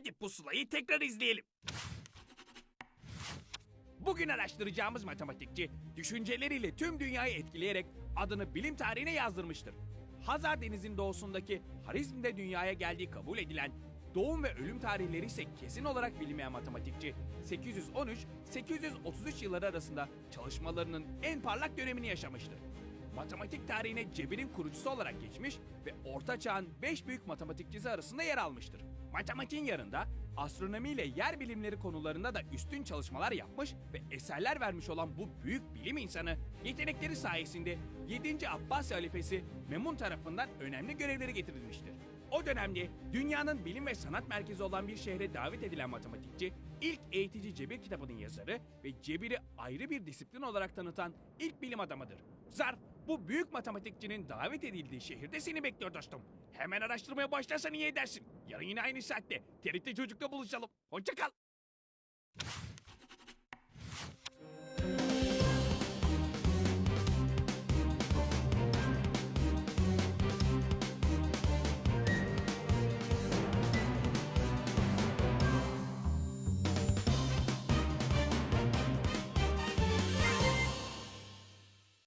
Hadi pusulayı tekrar izleyelim. Bugün araştıracağımız matematikçi düşünceleriyle tüm dünyayı etkileyerek adını bilim tarihine yazdırmıştır. Hazar Denizi'nin doğusundaki Harizm'de dünyaya geldiği kabul edilen doğum ve ölüm tarihleri ise kesin olarak bilinmeyen matematikçi 813-833 yılları arasında çalışmalarının en parlak dönemini yaşamıştır. Matematik tarihine cebirin kurucusu olarak geçmiş ve Orta Çağ'ın 5 büyük matematikçisi arasında yer almıştır. Matematiğin yanında astronomi ile yer bilimleri konularında da üstün çalışmalar yapmış ve eserler vermiş olan bu büyük bilim insanı yetenekleri sayesinde 7. Abbasi halifesi Memun tarafından önemli görevleri getirilmiştir. O dönemde dünyanın bilim ve sanat merkezi olan bir şehre davet edilen matematikçi, ilk eğitici cebir kitabının yazarı ve cebiri ayrı bir disiplin olarak tanıtan ilk bilim adamıdır. Zarf, bu büyük matematikçinin davet edildiği şehirde seni bekliyor dostum. Hemen araştırmaya başlarsan iyi edersin. Yarın yine aynı saatte TRT Çocuk'ta buluşalım. Hoşça kal.